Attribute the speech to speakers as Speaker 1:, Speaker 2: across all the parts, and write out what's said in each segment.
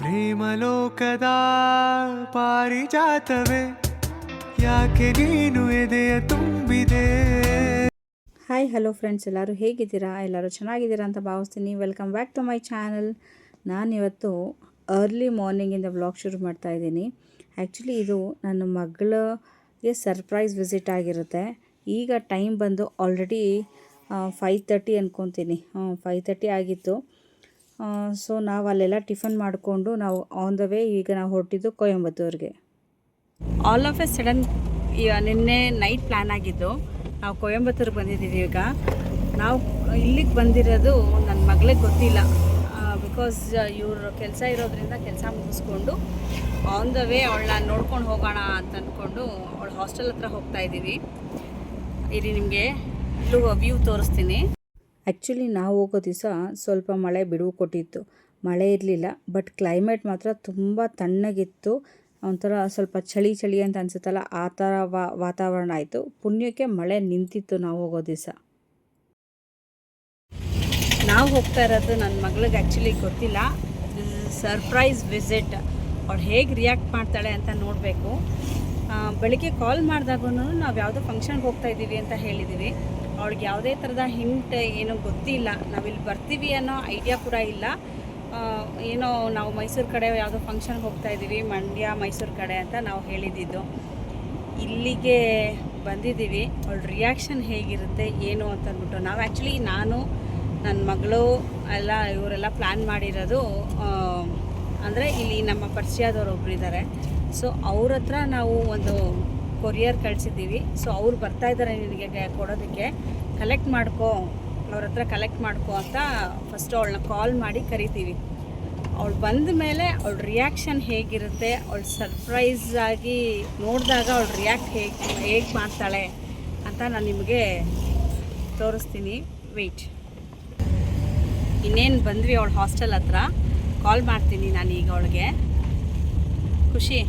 Speaker 1: ಪ್ರೇಮಲೋಕದ ಪಾರಿಜಾತವೇ, ಯಾಕೆ ನೀನು ಎದೆಯ ತುಂಬಿದೆ?
Speaker 2: ಹಾಯ್ ಹಲೋ ಫ್ರೆಂಡ್ಸ್ ಎಲ್ಲರೂ ಹೇಗಿದ್ದೀರಾ? ಎಲ್ಲರೂ ಚೆನ್ನಾಗಿದ್ದೀರಾ ಅಂತ ಭಾವಿಸ್ತೀನಿ. Welcome back to my channel ನಾನಿವತ್ತು ಅರ್ಲಿ ಮಾರ್ನಿಂಗಿಂದ ವ್ಲಾಗ್ ಶುರು ಮಾಡ್ತಾ ಇದ್ದೀನಿ. ಆ್ಯಕ್ಚುಲಿ ಇದು ನನ್ನ ಮಗಳಿಗೆ ಸರ್ಪ್ರೈಸ್ ವಿಸಿಟ್ ಆಗಿರುತ್ತೆ. ಈಗ ಟೈಮ್ ಬಂದು ಆಲ್ರೆಡಿ ಫೈವ್ ತರ್ಟಿ ಅಂದ್ಕೊತೀನಿ ಫೈವ್ ತರ್ಟಿ ಆಗಿತ್ತು. ಸೊ ನಾವು ಅಲ್ಲೆಲ್ಲ ಟಿಫನ್ ಮಾಡಿಕೊಂಡು ನಾವು ಆನ್ ದ ವೇ ಈಗ ನಾವು ಹೊರಟಿದ್ದು ಕೊಯಂಬತ್ತೂರಿಗೆ. ಆಲ್ ಆಫ್ ಎ ಸಡನ್ ನಿನ್ನೆ ನೈಟ್ ಪ್ಲ್ಯಾನ್ ಆಗಿದ್ದು. ನಾವು ಕೊಯಂಬತ್ತೂರಿಗೆ ಬಂದಿದ್ದೀವಿ ಈಗ. ನಾವು ಇಲ್ಲಿಗೆ ಬಂದಿರೋದು ನನ್ನ ಮಗಳಿಗೆ ಗೊತ್ತಿಲ್ಲ. ಬಿಕಾಸ್ ಇವರು ಕೆಲಸ ಇರೋದ್ರಿಂದ ಕೆಲಸ ಮುಗಿಸ್ಕೊಂಡು ಆನ್ ದ ವೇ ಅವಳನ್ನ ನೋಡ್ಕೊಂಡು ಹೋಗೋಣ ಅಂತ ಅಂದ್ಕೊಂಡು ಅವಳು ಹಾಸ್ಟೆಲ್ ಹತ್ರ ಹೋಗ್ತಾ ಇದ್ದೀವಿ ಇಲ್ಲಿ ನಿಮಗೆ ವ್ಯೂ ತೋರಿಸ್ತೀನಿ. ಆ್ಯಕ್ಚುಲಿ ನಾವು ಹೋಗೋ ದಿವಸ ಸ್ವಲ್ಪ ಮಳೆ ಬಿಡುವು ಕೊಟ್ಟಿತ್ತು. ಮಳೆ ಇರಲಿಲ್ಲ ಬಟ್ ಕ್ಲೈಮೇಟ್ ಮಾತ್ರ ತುಂಬ ತಣ್ಣಗಿತ್ತು. ಒಂಥರ ಸ್ವಲ್ಪ ಚಳಿ ಚಳಿ ಅಂತ ಅನಿಸುತ್ತಲ್ಲ, ಆ ಥರ ವಾತಾವರಣ ಆಯಿತು. ಪುಣ್ಯಕ್ಕೆ ಮಳೆ ನಿಂತಿತ್ತು ನಾವು ಹೋಗೋ ದಿವಸ. ನಾವು ಹೋಗ್ತಾ ಇರೋದು ನನ್ನ ಮಗಳಿಗೆ ಆ್ಯಕ್ಚುಲಿ ಗೊತ್ತಿಲ್ಲ. ಸರ್ಪ್ರೈಸ್ ವಿಸಿಟ್ ಅವಳು ಹೇಗೆ ರಿಯಾಕ್ಟ್ ಮಾಡ್ತಾಳೆ ಅಂತ ನೋಡಬೇಕು. ಬೆಳಿಗ್ಗೆ ಕಾಲ್ ಮಾಡಿದಾಗೂ ನಾವು ಯಾವುದೋ ಫಂಕ್ಷನ್ಗೆ ಹೋಗ್ತಾ ಇದ್ದೀವಿ ಅಂತ ಹೇಳಿದ್ದೀವಿ ಅವಳಿಗೆ ಯಾವುದೇ ಥರದ ಹಿಂಟ್ ಏನೂ ಗೊತ್ತಿಲ್ಲ. ನಾವಿಲ್ಲಿ ಬರ್ತೀವಿ ಅನ್ನೋ ಐಡಿಯಾ ಕೂಡ ಇಲ್ಲ. ಏನೋ ನಾವು ಮೈಸೂರು ಕಡೆ ಯಾವುದೋ ಫಂಕ್ಷನ್ಗೆ ಹೋಗ್ತಾ ಇದ್ದೀವಿ, ಮಂಡ್ಯ, ಮೈಸೂರು ಕಡೆ ಅಂತ ನಾವು ಹೇಳಿದ್ದಿದ್ದು ಇಲ್ಲಿಗೆ ಬಂದಿದ್ದೀವಿ. ಅವಳ ರಿಯಾಕ್ಷನ್ ಹೇಗಿರುತ್ತೆ, ಏನು ಅಂತಂದ್ಬಿಟ್ಟು ನಾವು ಆ್ಯಕ್ಚುಲಿ ನಾನು ನನ್ನ ಮಗಳು ಎಲ್ಲ ಇವರೆಲ್ಲ ಪ್ಲ್ಯಾನ್ ಮಾಡಿರೋದು ಅಂದರೆ ಇಲ್ಲಿ ನಮ್ಮ ಪರಿಚಯದವ್ರು ಒಬ್ಬರು ಇದ್ದಾರೆ ಸೊ ಅವ್ರ ಹತ್ರ ನಾವು ಒಂದು ಕೊರಿಯರ್ ಕಳಿಸಿದ್ದೀವಿ. ಸೊ ಅವ್ರು ಬರ್ತಾ ಇದ್ದಾರೆ ನಿನಗೆ ಕೊಡೋದಕ್ಕೆ. ಕಲೆಕ್ಟ್ ಮಾಡ್ಕೋ, ಅವ್ರ ಹತ್ರ ಕಲೆಕ್ಟ್ ಮಾಡ್ಕೋ ಅಂತ ಫಸ್ಟ್ ಅವಳನ್ನ ಕಾಲ್ ಮಾಡಿ ಕರಿತೀವಿ. ಅವಳು ಬಂದ ಮೇಲೆ ಅವಳ ರಿಯಾಕ್ಷನ್ ಹೇಗಿರುತ್ತೆ, ಅವಳು ಸರ್ಪ್ರೈಸ್ ಆಗಿ ನೋಡಿದಾಗ ಅವಳು ರಿಯಾಕ್ಟ್ ಹೇಗೆ ಹೇಗೆ ಮಾಡ್ತಾಳೆ ಅಂತ ನಾನು ನಿಮಗೆ ತೋರಿಸ್ತೀನಿ. ವೆಯ್ಟ್ ಇನ್ನೇನು ಬಂದ್ವಿ ಅವಳು ಹಾಸ್ಟೆಲ್ ಹತ್ರ. ಕಾಲ್ ಮಾಡ್ತೀನಿ ನಾನು ಈಗ ಅವಳಿಗೆ. ಖುಷಿ.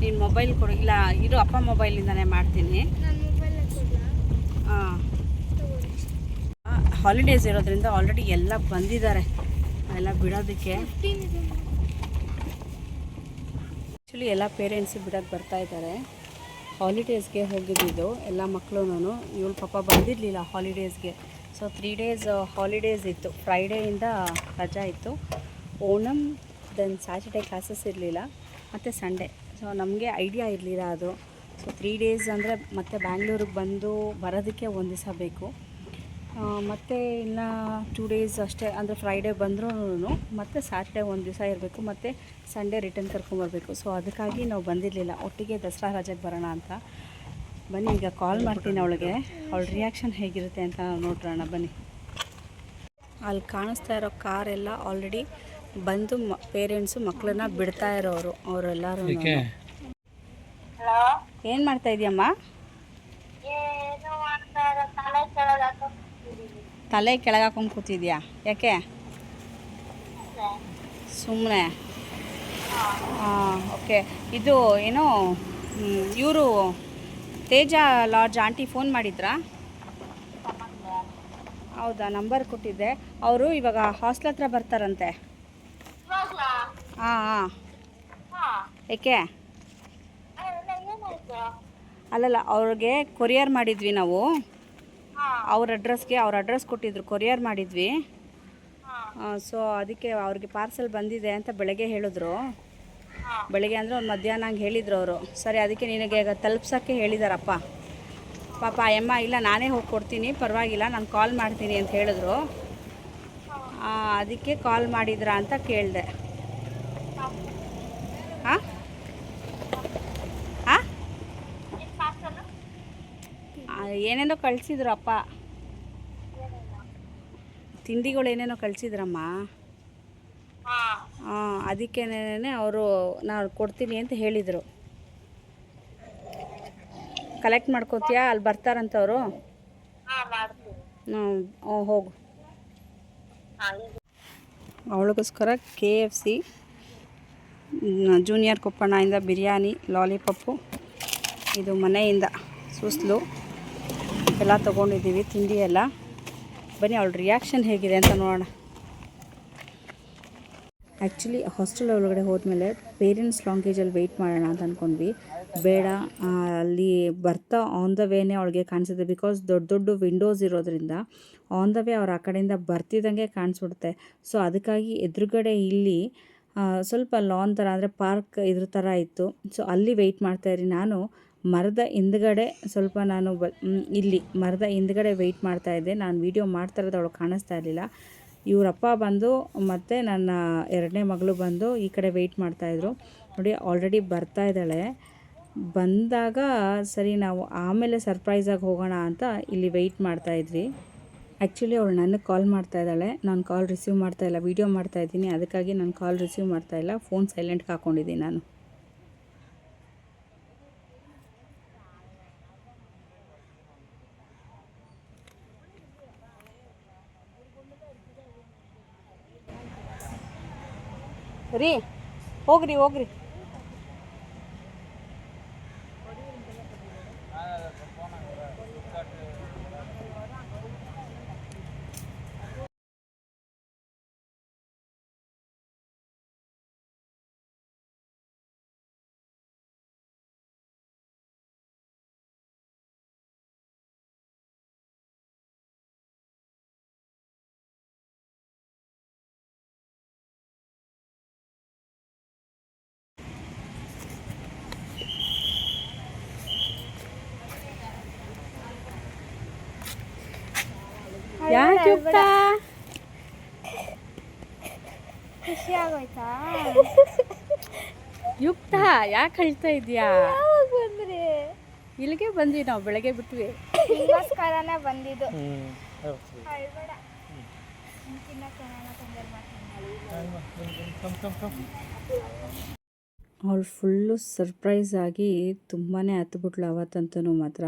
Speaker 2: ನೀನು ಮೊಬೈಲ್ ಕೊಡು. ಇಲ್ಲ ಇರು ಅಪ್ಪ ಮೊಬೈಲಿಂದನೇ ಮಾಡ್ತೀನಿ. ಹಾಂ ಹಾಲಿಡೇಸ್ ಇರೋದ್ರಿಂದ ಆಲ್ರೆಡಿ ಎಲ್ಲ ಬಂದಿದ್ದಾರೆ. ಎಲ್ಲ ಬಿಡೋದಕ್ಕೆ. ಆ್ಯಕ್ಚುಲಿ ಎಲ್ಲ ಪೇರೆಂಟ್ಸ್ ಬಿಡೋಕ್ಕೆ ಬರ್ತಾ ಇದ್ದಾರೆ. ಹಾಲಿಡೇಸ್ಗೆ ಹೋಗಿದ್ದಿದ್ದು ಎಲ್ಲ ಮಕ್ಕಳು ಇವಳು ಪಾಪ ಬಂದಿರಲಿಲ್ಲ ಹಾಲಿಡೇಸ್ಗೆ ಸೊ ತ್ರೀ ಡೇಸ್ ಹಾಲಿಡೇಸ್ ಇತ್ತು. ಫ್ರೈಡೇಯಿಂದ ರಜಾ ಇತ್ತು. ಓಣಮ್ ದೆನ್ ಸ್ಯಾಟರ್ಡೇ ಕ್ಲಾಸಸ್ ಇರಲಿಲ್ಲ. ಮತ್ತು ಸಂಡೇ ಸೊ ನಮಗೆ ಐಡಿಯಾ ಇರಲಿಲ್ಲ ಅದು. ಸೊ ತ್ರೀ ಡೇಸ್ ಅಂದರೆ ಮತ್ತೆ ಬ್ಯಾಂಗ್ಳೂರಿಗೆ ಬಂದು ಬರೋದಕ್ಕೆ ಒಂದು ದಿವಸ ಬೇಕು. ಮತ್ತು ಇನ್ನು ಟೂ ಡೇಸ್ ಅಷ್ಟೇ, ಅಂದರೆ ಫ್ರೈಡೇ ಬಂದ್ರೂ ಮತ್ತು ಸ್ಯಾಟರ್ಡೆ ಒಂದು ದಿವಸ ಇರಬೇಕು, ಮತ್ತು ಸಂಡೇ ರಿಟರ್ನ್ ಕರ್ಕೊಂಬರ್ಬೇಕು ಸೊ ಅದಕ್ಕಾಗಿ ನಾವು ಬಂದಿರಲಿಲ್ಲ. ಒಟ್ಟಿಗೆ ದಸರಾ ರಜೆಗೆ ಬರೋಣ ಅಂತ. ಬನ್ನಿ, ಈಗ ಕಾಲ್ ಮಾಡ್ತೀನಿ ಅವಳಿಗೆ. ಅವಳ ರಿಯಾಕ್ಷನ್ ಹೇಗಿರುತ್ತೆ ಅಂತ ನೋಡೋಣ ಬನ್ನಿ. ಅಲ್ಲಿ ಕಾಣಿಸ್ತಾ ಇರೋ ಕಾರೆಲ್ಲ ಆಲ್ರೆಡಿ ಬಂದು ಪೇರೆಂಟ್ಸ್ ಪೇರೆಂಟ್ಸು ಮಕ್ಕಳನ್ನ ಬಿಡ್ತಾ ಇರೋರು ಅವರೆಲ್ಲರೂ ಏನು ಮಾಡ್ತಾ ಇದೆಯಮ್ಮ?
Speaker 3: ಏನು ಮಾಡ್ತಾರೆ ತಲೆ ಕೆಳಗೆ
Speaker 2: ತಲೆ ಕೆಳಗೆ ಹಾಕೊಂಡು ಕೂತಿದ್ಯಾ? ಯಾಕೆ? ಸುಮ್ಮನೆ ಹಾಂ. ಓಕೆ. ಇದು ಏನು ಇವರು ತೇಜ ಲಾಡ್ಜ್ ಆಂಟಿ ಫೋನ್ ಮಾಡಿದ್ರಾ? ಹೌದಾ ನಂಬರ್ ಕೊಟ್ಟಿದ್ದೆ. ಅವರು ಇವಾಗ ಹಾಸ್ಟೆಲ್ ಹತ್ರ ಬರ್ತಾರಂತೆ. ಹಾಂ ಹಾ. ಏಕೆ? ಅಲ್ಲಲ್ಲ ಅವ್ರಿಗೆ ಕೊರಿಯರ್ ಮಾಡಿದ್ವಿ ನಾವು. ಅವ್ರ ಅಡ್ರೆಸ್ಗೆ ಅವ್ರ ಅಡ್ರೆಸ್ ಕೊಟ್ಟಿದ್ರು ಕೊರಿಯರ್ ಮಾಡಿದ್ವಿ. ಸೊ ಅದಕ್ಕೆ ಅವ್ರಿಗೆ ಪಾರ್ಸೆಲ್ ಬಂದಿದೆ ಅಂತ ಬೆಳಗ್ಗೆ ಹೇಳಿದ್ರು. ಬೆಳಗ್ಗೆ ಅಂದರೆ ಒಂದು ಮಧ್ಯಾಹ್ನ ಹಂಗೆ ಹೇಳಿದ್ರು ಅವರು. ಸರಿ ಅದಕ್ಕೆ ನಿನಗೆ ಈಗ ತಲುಪ್ಸೋಕ್ಕೆ ಹೇಳಿದಾರಪ್ಪ. ಪಾಪ ಅಮ್ಮ ಇಲ್ಲ ನಾನೇ ಹೋಗಿ ಕೊಡ್ತೀನಿ ಪರವಾಗಿಲ್ಲ ನಾನು ಕಾಲ್ ಮಾಡ್ತೀನಿ ಅಂತ ಹೇಳಿದ್ರು. ಆ, ಅದಕ್ಕೆ ಕಾಲ್ ಮಾಡಿದ್ರಾ ಅಂತ ಕೇಳಿದೆ ಹಾಂ ಹಾಂ
Speaker 3: ಏನ್ ಪಾರ್ಸಲ್
Speaker 2: ಏನೇನೋ ಕಳಿಸಿದ್ರು ಅಪ್ಪ ತಿಂಡಿಗಳು ಏನೇನೋ ಕಳಿಸಿದ್ರಮ್ಮ.
Speaker 3: ಹಾ.
Speaker 2: ಅದಕ್ಕೇನೆ ಅವರು ನಾನು ಕೊಡ್ತೀನಿ ಅಂತ ಹೇಳಿದರು. ಕಲೆಕ್ಟ್ ಮಾಡ್ಕೋತೀಯಾ? ಅಲ್ಲಿ ಬರ್ತಾರಂತವರು?
Speaker 3: ಹಾ ಮಾಡ್ತೀನಿ
Speaker 2: ಹ್ಞೂ ಹೋಗು. ಅವಳಿಗೋಸ್ಕರ ಕೆ ಎಫ್ ಸಿ ಜೂನಿಯರ್ ಕೊಪ್ಪಣ್ಣಯಿಂದ ಬಿರಿಯಾನಿ ಲಾಲಿಪಪ್ಪು ಇದು ಮನೆಯಿಂದ ಸೂಸ್ಲು. ಎಲ್ಲ ತೊಗೊಂಡಿದ್ದೀವಿ, ತಿಂಡಿ ಎಲ್ಲ. ಬನ್ನಿ, ಅವಳ ರಿಯಾಕ್ಷನ್ ಹೇಗಿದೆ ಅಂತ ನೋಡೋಣ. ಆ್ಯಕ್ಚುಲಿ ಹಾಸ್ಟೆಲ್ ಒಳಗಡೆ ಹೋದ್ಮೇಲೆ ಪೇರೆಂಟ್ಸ್ ಲಾಂಗೇಜಲ್ಲಿ ವೆಯ್ಟ್ ಮಾಡೋಣ ಅಂತ ಅಂದ್ಕೊಂಡ್ವಿ ಬೇಡ ಅಲ್ಲಿ ಬರ್ತಾ ಆನ್ ದ ವೇನೇ ಅವಳಿಗೆ ಕಾಣಿಸುತ್ತೆ. ಬಿಕಾಸ್ ದೊಡ್ಡ ದೊಡ್ಡ ವಿಂಡೋಸ್ ಇರೋದ್ರಿಂದ ಆನ್ ದ ವೇ ಅವ್ರು ಆ ಕಡೆಯಿಂದ ಬರ್ತಿದ್ದಂಗೆ ಕಾಣಿಸ್ಬಿಡುತ್ತೆ. ಸೊ ಅದಕ್ಕಾಗಿ ಎದುರುಗಡೆ ಇಲ್ಲಿ ಸ್ವಲ್ಪ ಲಾನ್ ಥರ ಅಂದರೆ ಪಾರ್ಕ್ ಇದ್ರ ಥರ ಇತ್ತು. ಸೊ ಅಲ್ಲಿ ವೆಯ್ಟ್ ಮಾಡ್ತಾಯಿರಿ ನಾನು ಮರದ ಹಿಂದ್ಗಡೆ ಸ್ವಲ್ಪ ನಾನು ಬ ಇಲ್ಲಿ ಮರದ ಹಿಂದ್ಗಡೆ ವೆಯ್ಟ್ ಮಾಡ್ತಾ ಇದ್ದೆ. ನಾನು ವೀಡಿಯೋ ಮಾಡ್ತಾ ಇರೋದು ಕಾಣಿಸ್ತಾ ಇರಲಿಲ್ಲ. ಇವರಪ್ಪ ಬಂದು ಮತ್ತು ನನ್ನ ಎರಡನೇ ಮಗಳು ಬಂದು ಈ ಕಡೆ ವೆಯ್ಟ್ ಮಾಡ್ತಾಯಿದ್ರು ನೋಡಿ ಆಲ್ರೆಡಿ ಬರ್ತಾ ಇದ್ದಾಳೆ. ಬಂದಾಗ ಸರಿ, ನಾವು ಆಮೇಲೆ ಸರ್ಪ್ರೈಸಾಗಿ ಹೋಗೋಣ ಅಂತ ಇಲ್ಲಿ ವೆಯ್ಟ್ ಮಾಡ್ತಾಯಿದ್ವಿ ಆ್ಯಕ್ಚುಲಿ ಅವಳು ನನಗೆ ಕಾಲ್ ಮಾಡ್ತಾ ಇದ್ದಾಳೆ. ನಾನು ಕಾಲ್ ರಿಸೀವ್ ಮಾಡ್ತಾ ಇಲ್ಲ ವೀಡಿಯೋ ಮಾಡ್ತಾ ಇದ್ದೀನಿ. ಅದಕ್ಕಾಗಿ ನಾನು ಕಾಲ್ ರಿಸೀವ್ ಮಾಡ್ತಾ ಇಲ್ಲ. ಫೋನ್ ಸೈಲೆಂಟ್ಗೆ ಹಾಕ್ಕೊಂಡಿದ್ದೀನಿ ನಾನು. ರೀ ಹೋಗ್ರಿ ಹೋಗ್ರಿ. ಯಾಕೆ ಯುಕ್ತ
Speaker 4: ಖುಷಿ ಆಗೋಯ್ತಾ
Speaker 2: ಯುಕ್ತ ಯಾಕೆ ಹೇಳ್ತಾ ಇದೀಯಾ
Speaker 4: ಬಂದ್ರಿ.
Speaker 2: ಇಲ್ಲಿಗೆ ಬಂದ್ವಿ ನಾವು ಬೆಳಗ್ಗೆ ಬಿಟ್ವಿ.
Speaker 4: ನಿಮಗೋಸ್ಕರನೇ ಬಂದಿದ್ದು. ಅಳ್ಬೇಡ
Speaker 2: ಅವಳು ಫುಲ್ಲು ಸರ್ಪ್ರೈಸ್ ಆಗಿ ತುಂಬಾ ಹತ್ಬಿಟ್ಲು ಅವತ್ತಂತೂ ಮಾತ್ರ.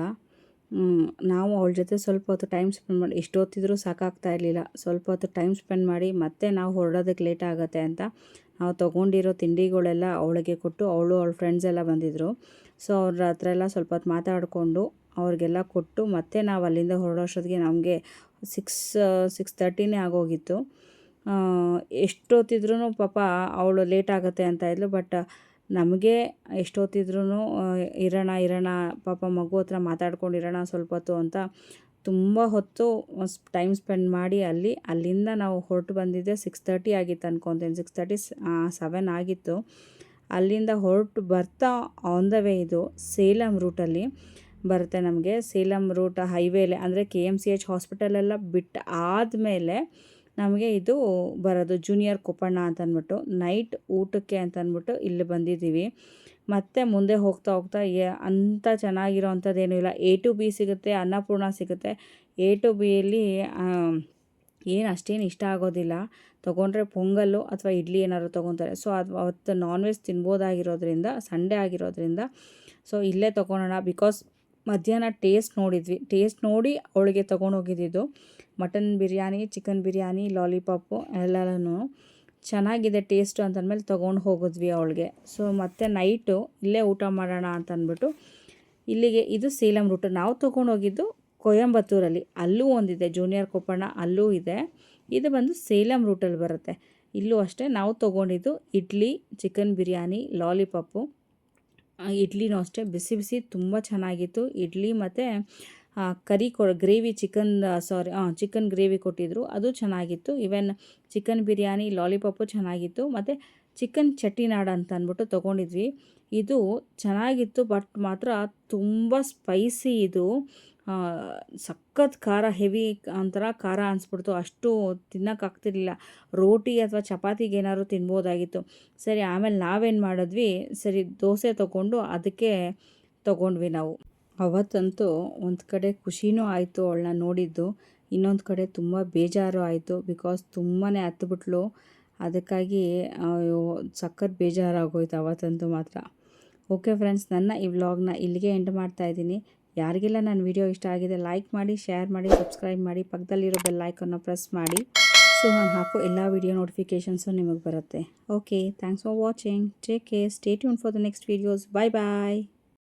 Speaker 2: ನಾವು ಅವಳ ಜೊತೆ ಸ್ವಲ್ಪ ಹೊತ್ತು ಟೈಮ್ ಸ್ಪೆಂಡ್ ಮಾಡಿ, ಎಷ್ಟೊತ್ತಿದ್ರೂ ಸಾಕಾಗ್ತಾ ಇರಲಿಲ್ಲ. ಸ್ವಲ್ಪ ಹೊತ್ತು ಟೈಮ್ ಸ್ಪೆಂಡ್ ಮಾಡಿ, ಮತ್ತೆ ನಾವು ಹೊರಡೋದಕ್ಕೆ ಲೇಟ್ ಆಗುತ್ತೆ ಅಂತ ನಾವು ತೊಗೊಂಡಿರೋ ತಿಂಡಿಗಳೆಲ್ಲ ಅವಳಿಗೆ ಕೊಟ್ಟು ಅವಳು ಅವಳ ಫ್ರೆಂಡ್ಸ್ ಎಲ್ಲ ಬಂದಿದ್ದರು ಸೊ ಅವ್ರ ಹತ್ರ ಎಲ್ಲ ಸ್ವಲ್ಪ ಹೊತ್ತು ಮಾತಾಡಿಕೊಂಡು ಅವ್ರಿಗೆಲ್ಲ ಕೊಟ್ಟು ಮತ್ತೆ ನಾವು ಅಲ್ಲಿಂದ ಹೊರಡೋಷ್ಟೊತ್ತಿಗೆ ನಮಗೆ ಸಿಕ್ಸ್ ಸಿಕ್ಸ್ ತರ್ಟಿನೇ ಆಗೋಗಿತ್ತು. ಎಷ್ಟೊತ್ತಿದ್ರೂ ಪಾಪ ಅವಳು ಲೇಟ್ ಆಗುತ್ತೆ ಅಂತ ಇದ್ಲು ಬಟ್ ನಮಗೆ ಎಷ್ಟೊತ್ತಿದ್ರೂ ಇರೋಣ ಇರೋಣ, ಪಾಪ ಮಗು ಹತ್ರ ಮಾತಾಡ್ಕೊಂಡು ಇರೋಣ ಸ್ವಲ್ಪ ಹೊತ್ತು ಅಂತ ತುಂಬ ಹೊತ್ತು ಟೈಮ್ ಸ್ಪೆಂಡ್ ಮಾಡಿ ಅಲ್ಲಿ, ಅಲ್ಲಿಂದ ನಾವು ಹೊರಟು ಬಂದಿದ್ದೆ ಸಿಕ್ಸ್ ತರ್ಟಿ ಆಗಿತ್ತು ಅನ್ಕೊತೀನಿ. ಸಿಕ್ಸ್ ತರ್ಟಿ ಸೆವೆನ್ ಆಗಿತ್ತು. ಅಲ್ಲಿಂದ ಹೊರಟು ಬರ್ತಾ ಆನ್ ದ ವೇ ಇದು ಸೇಲಂ ರೂಟಲ್ಲಿ ಬರುತ್ತೆ ನಮಗೆ. ಸೇಲಂ ರೂಟ್ ಹೈವೇಲೆ ಅಂದರೆ ಕೆ ಎಂ ಸಿ ಎಚ್ ಹಾಸ್ಪಿಟಲೆಲ್ಲ ಬಿಟ್ಟು ಆದಮೇಲೆ ನಮಗೆ ಇದು ಬರೋದು ಜೂನಿಯರ್ ಕೊಪ್ಪಣ್ಣ ಅಂತ ಅಂದ್ಬಿಟ್ಟು ನೈಟ್ ಊಟಕ್ಕೆ ಅಂತ ಅಂದ್ಬಿಟ್ಟು ಇಲ್ಲಿ ಬಂದಿದ್ದೀವಿ. ಮತ್ತೆ ಮುಂದೆ ಹೋಗ್ತಾ ಹೋಗ್ತಾ ಅಂಥ ಚೆನ್ನಾಗಿರೋ ಅಂಥದ್ದೇನೂ ಇಲ್ಲ. ಎ ಟು ಬಿ ಸಿಗುತ್ತೆ, ಅನ್ನಪೂರ್ಣ ಸಿಗುತ್ತೆ. ಎ ಟು ಬಿಯಲ್ಲಿ ಏನು ಅಷ್ಟೇನು ಇಷ್ಟ ಆಗೋದಿಲ್ಲ. ತೊಗೊಂಡ್ರೆ ಪೊಂಗಲ್ಲು ಅಥವಾ ಇಡ್ಲಿ ಏನಾದ್ರು ತೊಗೊತಾರೆ. ಸೊ ಅದು ಅವತ್ತು ನಾನ್ ವೆಜ್ ತಿನ್ಬೋದಾಗಿರೋದ್ರಿಂದ ಸಂಡೇ ಆಗಿರೋದ್ರಿಂದ ಸೊ ಇಲ್ಲೇ ತೊಗೊಳೋಣ. ಬಿಕಾಸ್ ಮಧ್ಯಾಹ್ನ ಟೇಸ್ಟ್ ನೋಡಿದ್ವಿ. ಟೇಸ್ಟ್ ನೋಡಿ ಅವಳಿಗೆ ತೊಗೊಂಡೋಗಿದ್ದಿದ್ದು mutton biryani, chicken biryani, lollipop ಎಲ್ಲನೂ ಚೆನ್ನಾಗಿದೆ ಟೇಸ್ಟು ಅಂತಂದಮೇಲೆ ತೊಗೊಂಡು ಹೋಗಿದ್ವಿ ಅವಳಿಗೆ. ಸೊ ಮತ್ತೆ ನೈಟು ಇಲ್ಲೇ ಊಟ ಮಾಡೋಣ ಅಂತಂದ್ಬಿಟ್ಟು ಇಲ್ಲಿಗೆ ಇದು ಸೇಲಂ ರೂಟು ನಾವು ತೊಗೊಂಡೋಗಿದ್ದು ಕೊಯಂಬತ್ತೂರಲ್ಲಿ. ಅಲ್ಲೂ ಒಂದಿದೆ ಜೂನಿಯರ್ ಕೊಪ್ಪಣ ಅಲ್ಲೂ ಇದೆ. ಇದು ಬಂದು ಸೇಲಂ ರೂಟಲ್ಲಿ ಬರುತ್ತೆ. ಇಲ್ಲೂ ಅಷ್ಟೇ ನಾವು ತೊಗೊಂಡಿದ್ದು ಇಡ್ಲಿ, ಚಿಕನ್ ಬಿರಿಯಾನಿ, ಲಾಲಿಪಾಪು. ಇಡ್ಲಿನೂ ಅಷ್ಟೇ. ಬಿಸಿ ಬಿಸಿ ತುಂಬ ಚೆನ್ನಾಗಿತ್ತು. ಇಡ್ಲಿ ಮತ್ತು ಕರಿ ಕೊ, gravy chicken sorry chicken gravy ಕೊಟ್ಟಿದ್ದರು ಅದು ಚೆನ್ನಾಗಿತ್ತು. ಈವನ್ ಚಿಕನ್ ಬಿರಿಯಾನಿ, ಲಾಲಿಪಾಪು ಚೆನ್ನಾಗಿತ್ತು. ಮತ್ತು ಚಿಕನ್ ಚಟ್ಟಿನಾಡ್ ಅಂತ ಅಂದ್ಬಿಟ್ಟು ತೊಗೊಂಡಿದ್ವಿ. ಇದು ಚೆನ್ನಾಗಿತ್ತು, ಬಟ್ ಮಾತ್ರ ತುಂಬ ಸ್ಪೈಸಿ ಇದು. ಸಖತ್ ಖಾರ ಹೆವಿ ಒಂಥರ ಖಾರ ಅನಿಸ್ಬಿಡ್ತು. ಅಷ್ಟು ತಿನ್ನೋಕ್ಕಾಗ್ತಿರ್ಲಿಲ್ಲ ರೋಟಿ ಅಥವಾ ಚಪಾತಿಗೆ ಏನಾದ್ರು ತಿನ್ಬೋದಾಗಿತ್ತು. ಸರಿ, ಆಮೇಲೆ ನಾವೇನು ಮಾಡಿದ್ವಿ? ಸರಿ, ದೋಸೆ ತೊಗೊಂಡು ಅದಕ್ಕೆ ತೊಗೊಂಡ್ವಿ ನಾವು. ಅವತ್ತಂತೂ ಒಂದು ಕಡೆ ಖುಷಿನೂ ಆಯಿತು ಅವಳನ್ನ ನೋಡಿದ್ದು. ಇನ್ನೊಂದು ಕಡೆ ತುಂಬ ಬೇಜಾರು ಆಯಿತು. ಬಿಕಾಸ್ ತುಂಬಾ ಹತ್ಬಿಟ್ಲು. ಅದಕ್ಕಾಗಿ ಸಖತ್ ಬೇಜಾರಾಗೋಯ್ತು ಅವತ್ತಂತೂ ಮಾತ್ರ. ಓಕೆ ಫ್ರೆಂಡ್ಸ್ ನನ್ನ ಈ ವ್ಲಾಗ್ನ ಇಲ್ಲಿಗೆ ಎಂಡ್ ಮಾಡ್ತಾ ಇದ್ದೀನಿ. ಯಾರಿಗೆಲ್ಲ ನನ್ನ ವಿಡಿಯೋ ಇಷ್ಟ ಆಗಿದೆ ಲೈಕ್ ಮಾಡಿ ಶೇರ್ ಮಾಡಿ ಸಬ್ಸ್ಕ್ರೈಬ್ ಮಾಡಿ, ಪಕ್ಕದಲ್ಲಿರೋ ಬೆಲ್ ಐಕನ್ನ ಪ್ರೆಸ್ ಮಾಡಿ. ಸೊ ನಾನು ಹಾಕೋ ಎಲ್ಲ ವಿಡಿಯೋ ನೋಟಿಫಿಕೇಷನ್ಸು ನಿಮಗೆ ಬರುತ್ತೆ. Okay thanks for watching take care stay tune for the next videos bye bye